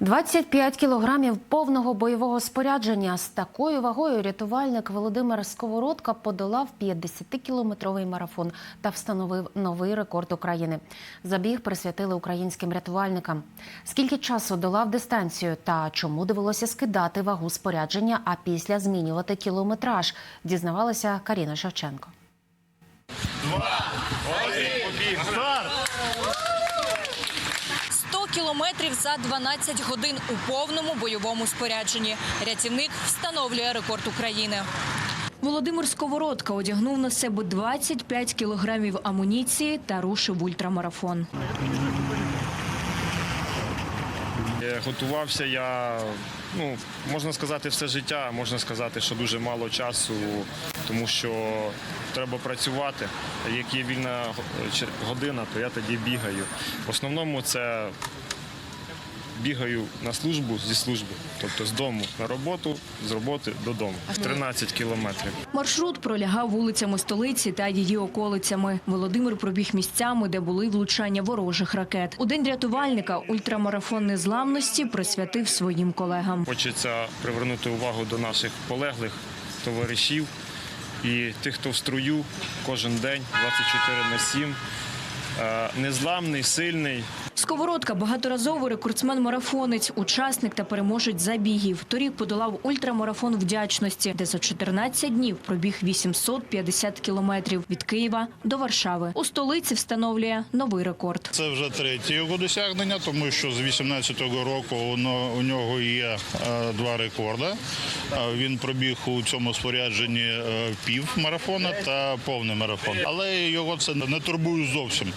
25 кілограмів повного бойового спорядження. З такою вагою рятувальник Володимир Сковородка подолав 50-кілометровий марафон та встановив новий рекорд України. Забіг присвятили українським рятувальникам. Скільки часу долав дистанцію та чому довелося скидати вагу спорядження, а після змінювати кілометраж, дізнавалася Каріна Шевченко. 100 кілометрів за 12 годин у повному бойовому спорядженні. Рятівник встановлює рекорд України. Володимир Сковородка одягнув на себе 25 кілограмів амуніції та рушив ультрамарафон. Е, Готувався я, ну, можна сказати, все життя, можна сказати, що дуже мало часу, тому що треба працювати. Як є вільна година, то я тоді бігаю. В основному це бігаю на службу зі служби, тобто з дому на роботу, з роботи додому. 13 кілометрів. Маршрут пролягав вулицями столиці та її околицями. Володимир пробіг місцями, де були влучання ворожих ракет. У день рятувальника ультрамарафон незламності присвятив своїм колегам. Хочеться привернути увагу до наших полеглих товаришів і тих, хто в струю кожен день, 24 на 7. Е, Незламний, сильний, Сковородка багаторазовий рекордсмен-марафонець, учасник та переможець забігів. Торік подолав ультрамарафон вдячності, де за 14 днів пробіг 850 кілометрів від Києва до Варшави. У столиці встановлює новий рекорд. Це вже третє його досягнення, тому що з 18-го року у нього є е, два рекорди. Він пробіг у цьому спорядженні е, пів марафона та повний марафон. Але його це не турбує зовсім,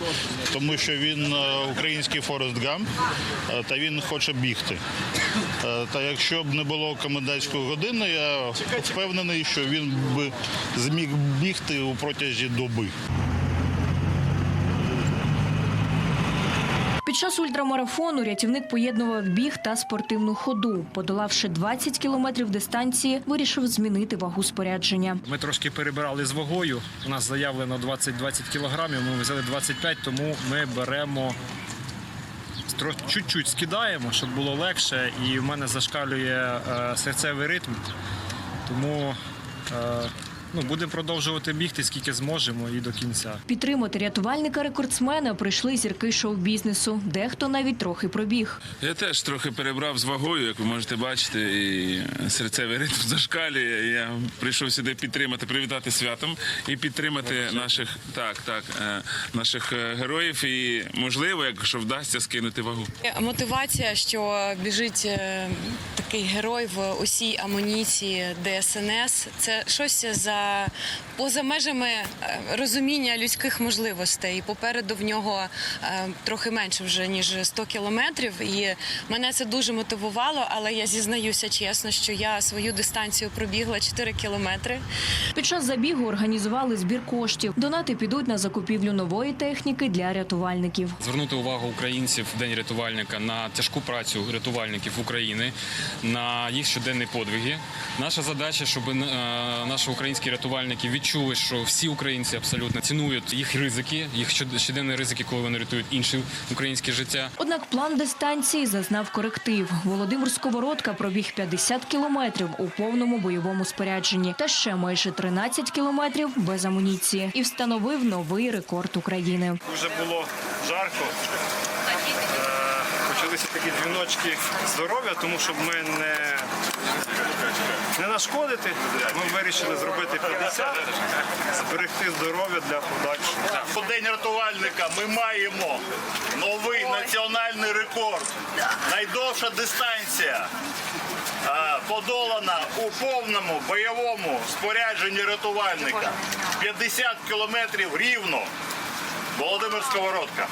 тому що він е, український Форест Гамп е, та він хоче бігти. Та якщо б не було комендантської години, я впевнений, що він би зміг бігти у протязі доби. Під час ультрамарафону рятівник поєднував біг та спортивну ходу. Подолавши 20 кілометрів дистанції, вирішив змінити вагу спорядження. Ми трошки перебирали з вагою. У нас заявлено 20-20 кілограмів. Ми взяли 25, тому ми беремо чуть-чуть скидаємо, щоб було легше. І в мене зашкалює е, серцевий ритм. Тому е, ну, будемо продовжувати бігти, скільки зможемо, і до кінця. Підтримати рятувальника-рекордсмена прийшли зірки шоу-бізнесу. Дехто навіть трохи пробіг. Я теж трохи перебрав з вагою, як ви можете бачити, і серцевий ритм зашкалює. Я прийшов сюди підтримати, привітати святом і підтримати наших так, так, е, наших е, героїв. І можливо, якщо вдасться скинути вагу. Мотивація, що біжить е, такий герой в усій амуніції ДСНС, це щось за поза межами е, розуміння людських можливостей. І попереду в нього е, трохи менше вже ніж 100 кілометрів. І мене це дуже мотивувало, але я зізнаюся чесно, що я свою дистанцію пробігла 4 кілометри. Під час забігу організували збір коштів. Донати підуть на закупівлю нової техніки для рятувальників. звернути увагу українців в день рятувальника на тяжку працю рятувальників України, на їх щоденні подвиги. Наша задача, щоб е, наші українські рятувальники відчули, що всі українці абсолютно цінують їх ризики, їх щод- щоденні ризики, коли вони рятують інші українське життя. Однак план дистанції зазнав коректив. Володимир Сковородка пробіг 50 кілометрів у повному бойовому спорядженні та ще майже 13 кілометрів без амуніції і встановив новий рекорд України. Вже було жарко. Е, такі дзвіночки здоров'я, тому щоб ми не, не нашкодити, ми вирішили зробити 50, зберегти здоров'я для подальшого. У день рятувальника ми маємо новий національний рекорд. Найдовша дистанція подолана у повному бойовому спорядженні рятувальника. 50 кілометрів рівно. Володимир Сковородка.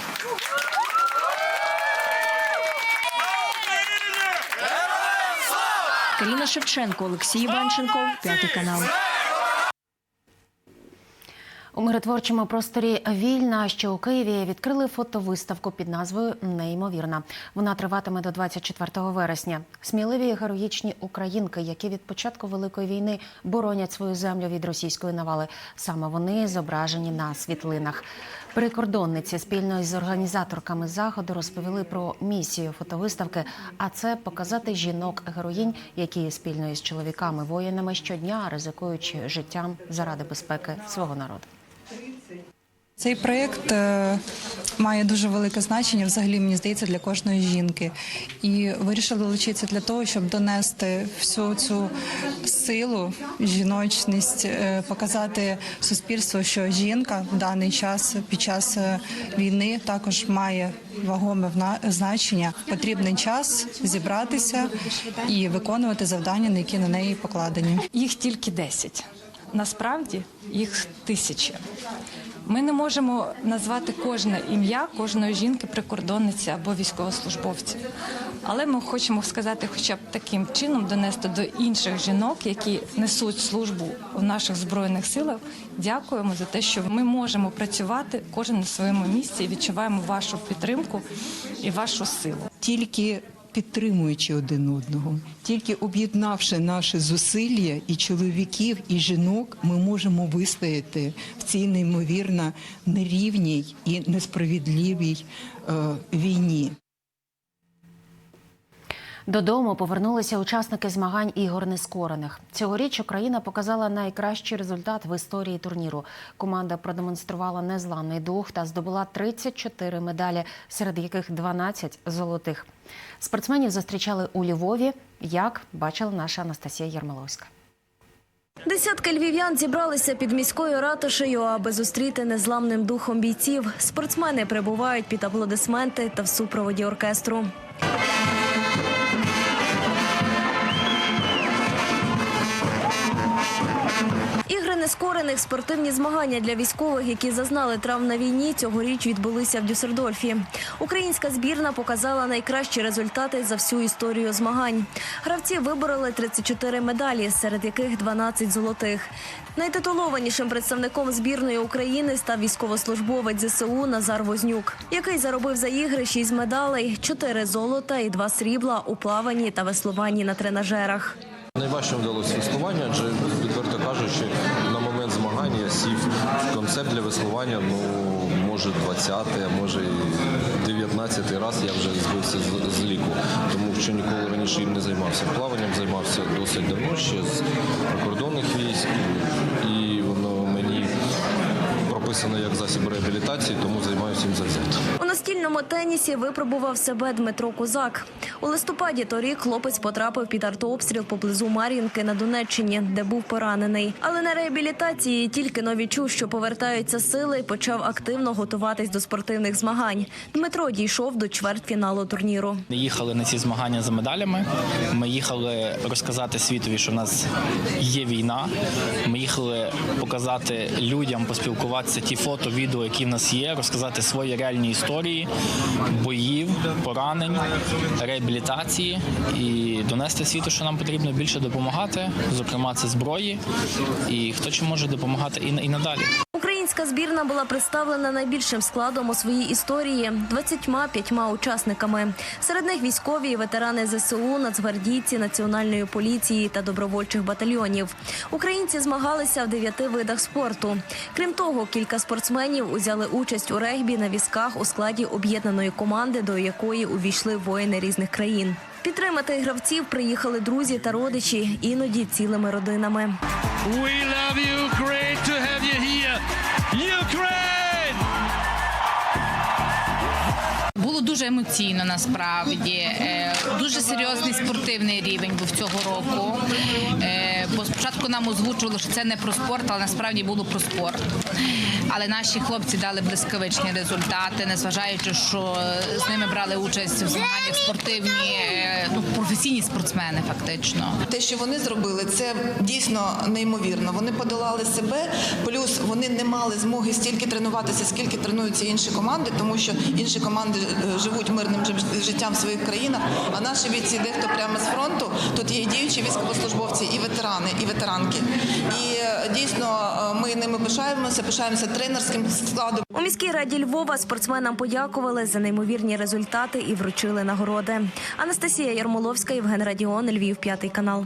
Каріна Шевченко, Олексій Іванченко, п'ятий канал. У миротворчому просторі Вільна, що у Києві, відкрили фотовиставку під назвою Неймовірна. Вона триватиме до 24 вересня. Сміливі і героїчні українки, які від початку великої війни боронять свою землю від російської навали. Саме вони зображені на світлинах. Прикордонниці спільно із організаторками заходу розповіли про місію фотовиставки. А це показати жінок героїнь, які спільно із чоловіками воїнами щодня ризикуючи життям заради безпеки свого народу. Цей проєкт е, має дуже велике значення, взагалі, мені здається, для кожної жінки. І вирішили долучитися для того, щоб донести всю цю силу, жіночність, е, показати суспільству, що жінка в даний час під час е, війни також має вагоме значення. Потрібний час зібратися і виконувати завдання, на які на неї покладені. Їх тільки 10. Насправді їх тисячі. Ми не можемо назвати кожне ім'я кожної жінки, прикордонниці або військовослужбовця. Але ми хочемо сказати, хоча б таким чином донести до інших жінок, які несуть службу в наших збройних силах. Дякуємо за те, що ми можемо працювати кожен на своєму місці і відчуваємо вашу підтримку і вашу силу. тільки підтримуючи один одного, тільки об'єднавши наші зусилля і чоловіків, і жінок, ми можемо вистояти в цій неймовірно нерівній і несправедливій е, війні. Додому повернулися учасники змагань ігор нескорених. Цьогоріч Україна показала найкращий результат в історії турніру. Команда продемонструвала незламний дух та здобула 34 медалі, серед яких 12 золотих. Спортсменів зустрічали у Львові, як бачила наша Анастасія Ярмоловська. Десятки львів'ян зібралися під міською ратушею, аби зустріти незламним духом бійців. Спортсмени прибувають під аплодисменти та в супроводі оркестру. Нескорених спортивні змагання для військових, які зазнали травм на війні, цьогоріч відбулися в Дюссельдорфі. Українська збірна показала найкращі результати за всю історію змагань. Гравці вибороли 34 медалі, серед яких 12 золотих. Найтитулованішим представником збірної України став військовослужбовець ЗСУ Назар Вознюк, який заробив за ігри 6 медалей, 4 золота і 2 срібла у плаванні та веслуванні на тренажерах. Найважче вдалося веслування, адже відверто кажучи, на концепт для веслування, ну може 20, а може і 19 раз я вже збився з, з ліку, тому що ніколи раніше їм не займався. Плаванням займався досить давно ще з прикордонних військ, і прописано як засіб реабілітації, тому займаюся їм завзято. У настільному тенісі випробував себе Дмитро Кузак. У листопаді торік хлопець потрапив під артобстріл поблизу Мар'їнки на Донеччині, де був поранений. Але на реабілітації тільки но відчув, що повертаються сили, почав активно готуватись до спортивних змагань. Дмитро дійшов до чвертьфіналу турніру. Ми їхали на ці змагання за медалями. Ми їхали розказати світові, що в нас є війна. Ми їхали показати людям, поспілкуватися ті фото, відео, які в нас є, розказати свої реальні історії боїв, поранень, реабілітації і донести світу, що нам потрібно більше допомагати. Зокрема, це зброї. І хто чи може допомагати і, і надалі. Українська збірна була представлена найбільшим складом у своїй історії 25 учасниками. Серед них військові і ветерани ЗСУ, нацгвардійці, національної поліції та добровольчих батальйонів. Українці змагалися в дев'яти видах спорту. Крім того, кілька спортсменів узяли участь у регбі на візках у складі об'єднаної команди, до якої увійшли воїни різних країн. Підтримати гравців приїхали друзі та родичі, іноді цілими родинами. Було дуже емоційно насправді. Е, Дуже серйозний спортивний рівень був цього року. Е, Бо спочатку нам озвучували, що це не про спорт, але насправді було про спорт. Але наші хлопці дали блискавичні результати, незважаючи, що з ними брали участь в змаганнях спортивні, е, ну, професійні спортсмени, фактично. Те, що вони зробили, це дійсно неймовірно. Вони подолали себе, плюс вони не мали змоги стільки тренуватися, скільки тренуються інші команди, тому що інші команди е, живуть мирним життям в своїх країнах. А наші бійці, дехто прямо з фронту, тут є і діючі військовослужбовці, і ветерани, і ветеранки. І е, дійсно е, ми Ми ними пишаємося, пишаємося тренерським складом. У міській раді Львова спортсменам подякували за неймовірні результати і вручили нагороди. Анастасія Ярмоловська, Євген Радіон, Львів, п'ятий канал.